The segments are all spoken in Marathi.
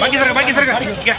बाकी सर बाकी सर घ्या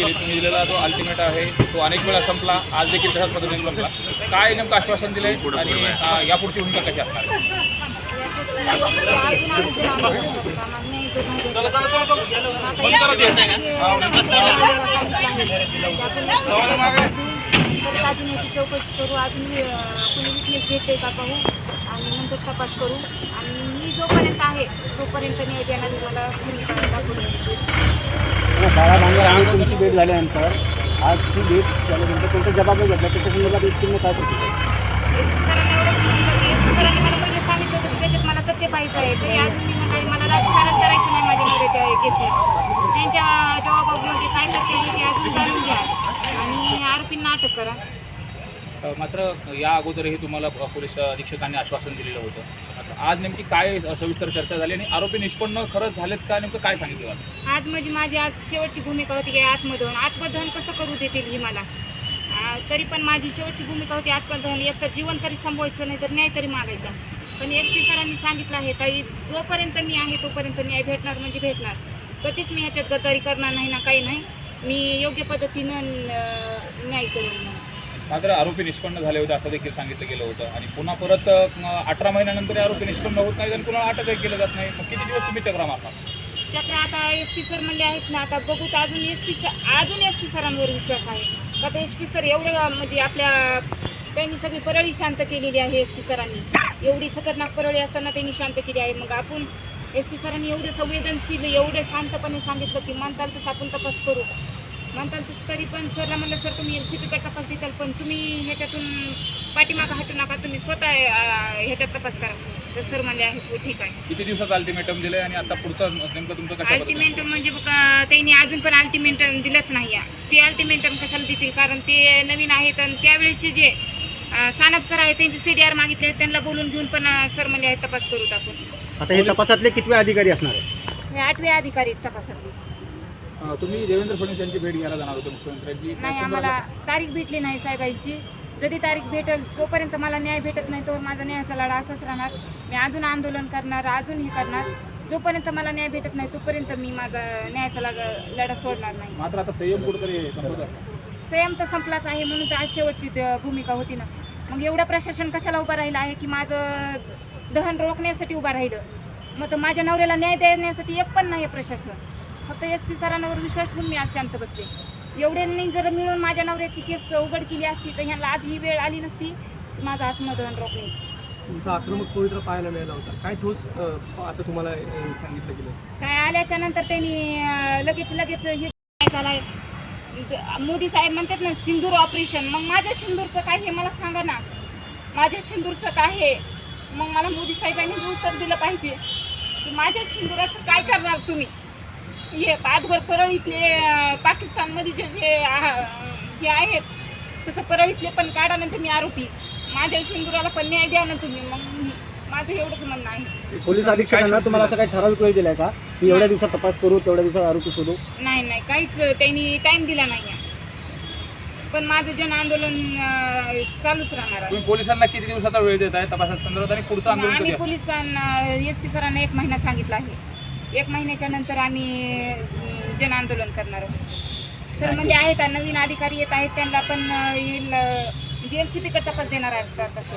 गेली तुम्ही दिलेला जो अल्टिमेट आहे तो अनेक वेळा संपला. आज देखील तशाच पद्धतीने संपला. काय नेमकं आश्वासन दिलंय? आणि यापुढची भूमिका कशी असणार? अजून याची चौकशी करू. अजून कोणी विटनेस भेटते का पाहू? आणि नंतर तपास करू. आणि मी जोपर्यंत आहे तोपर्यंत न्याय देणार मला दाखवून हो, बाळा भांगर आणि तुमची भेट झाल्यानंतर आज ती भेट झाल्यानंतर त्यांचा जबाब घेतला त्याच्या संदर्भात एसटीने काय करतो. मला होतं त्याच्यात मला पाहिजे आहे ते अजून मला राजकारण करायचं नाही माझ्या नवऱ्याच्या केसने त्यांच्या जबाबामध्ये काय तथ्य आहे ते अजून जाणून घ्या आणि आरोपींना अटक करा मात्र या अगोदरही तुम्हाला पोलीस अधीक्षकांनी आश्वासन दिलेलं होतं. आज नेमकी काय सविस्तर चर्चा झाली आणि आरोपी निष्पन्न खरंच झालेच का? नेमकं काय सांगितलं जातं आज म्हणजे माझी आज शेवटची भूमिका होती की आत्मदहन. आत्मदहन कसं करू देतील ही मला? आ, तरी पण माझी शेवटची भूमिका होती आत्मदहन. एक तर जीवन तरी संभवायचं नाही तर न्याय तरी मागायचा. पण एस पी सरांनी सांगितलं आहे ताई जोपर्यंत मी आहे तोपर्यंत न्याय भेटणार म्हणजे भेटणार. कधीच मी ह्याच्यात गद्दारी करणार नाही ना काही नाही. मी योग्य पद्धतीनं अं, न्याय करून. म्हणून. मात्र आरोपी निष्पन्न झाले होते असं देखील सांगितलं गेलं होतं. आणि पुन्हा परत अठरा महिन्यानंतर आरोपी निष्पन्न होत नाही आणि पुन्हा अटकही केलं जात नाही. मग किती दिवस तुम्ही चक्र मारणार चक्र आता एस पी सर म्हणले आहेत ना आता बघू तर अजून एस पी अजून एस पी सरांवर विश्वास आहे. आता एस पी सर एवढे म्हणजे आपल्या त्यांनी सगळी परळी शांत केलेली आहे एस पी सरांनी. एवढी खतरनाक परळी असताना त्यांनी शांत केली आहे. मग आपण एस पी सरांनी एवढं संवेदनशील एवढं शांतपणे सांगितलं की मानताल तसं आपण तपास करू. म्हणताल तसं तरी पण सरला म्हणलं सर तुम्ही एल सी पीकडे तपास देताल पण तुम्ही ह्याच्यातून पाठीमागं हटू नका तुम्ही स्वतः अं, ह्याच्यात तपास करा. तर सर म्हणले आहे हो ठीक आहे. किती दिवसात अल्टिमेटम दिलंय आणि आता पुढचं नेमकं तुमचं कशा अल्टिमेटम म्हणजे बघा त्यांनी अजून पण अल्टिमेटम दिलंच नाही आहे. ते अल्टिमेटम कशाला देतील? कारण ते नवीन आहेत आणि त्यावेळेसचे जे अं, सानप सर आहेत त्यांचे सी डी आर मागितले आहेत, त्यांना बोलून घेऊन पण अं, सर म्हणजे आहेत तपास करू टाकून आता हे तपासातले कितवे अधिकारी असणार आहे हे आठवे अधिकारी आहेत तपासातले. तुम्ही देवेंद्र फडणवीस यांची भेट घ्यायला जाणार होते मुख्यमंत्र्यांची. नाही आम्हाला तारीख भेटली नाही साहेबांची जरी तारीख भेटेल तोपर्यंत मला न्याय भेटत नाही तो माझा न्यायाचा लढा असाच राहणार. मी अजून आंदोलन करणार अजून हे करणार. जोपर्यंत मला न्याय भेटत नाही तोपर्यंत मी माझा न्यायाचा लढा लढा सोडणार नाही. मात्र आता संयम कुठेतरी संयम तर संपलाच आहे म्हणून तर आज शेवटची भूमिका होती ना. मग एवढं प्रशासन कशाला उभं राहिलं आहे की माझं दहन रोखण्यासाठी उभं राहिलं? मग तर माझ्या नवऱ्याला न्याय देण्यासाठी एक पण नाही प्रशासन. फक्त एस पी सरांवर विश्वास ठेवून मी आज शांत बसते एवढ्यांनी जर मिळून माझ्या नवऱ्याची केस उघड केली असती तर ह्यांना आज ही वेळ आली नसती माझं आत्मदहन रोखण्याची. तुमचा आक्रमक पवित्र पाहायला मिळाला होता. काय ठोस आता तुम्हाला सांगितलं गेलं? काय आल्याच्यानंतर त्यांनी लगेच लगेच हे झालंय? मोदी साहेब म्हणतात ना सिंदूर ऑपरेशन. मग माझ्या सिंदूरचं काय हे मला सांगा ना. माझ्या सिंदूरचं काय आहे मग मला मोदी साहेबांनी हे उत्तर दिलं पाहिजे. माझ्या सिंदुराचं काय करणार तुम्ही? हे पाचभर परळीतले अं, पाकिस्तानमध्ये जे जे आह, हे आहेत तसं परळीतले पण काढा ना तुम्ही आरोपी. माझ्या सिंदुराला पण न्याय द्या ना तुम्ही मग मी- माझं एवढंच म्हणणं आहे. पोलीस अधीक्षकांना तुम्हाला असं काही ठराविक वेळ दिलाय का? की एवढ्या दिवसात तपास करू तेवढ्या दिवसात आरोपी शोधू? नाही नाही काहीच त्यांनी टाइम दिला नाही पण माझं जन आंदोलन चालूच राहणार आहे. तुम्ही पोलिसांना किती दिवसाचा वेळ देत आहे तपासा संदर्भात आणि पुढचं आंदोलन आम्ही? पोलिसांना एस पी सरांना एक महिना सांगितला आहे. एक महिन्याच्या नंतर आम्ही जन आंदोलन करणार आहोत. सर म्हणजे आहेत नवीन अधिकारी येत आहेत त्यांना पण म्हणजे एल सी पीकडे तपास देणार आहेत का तसं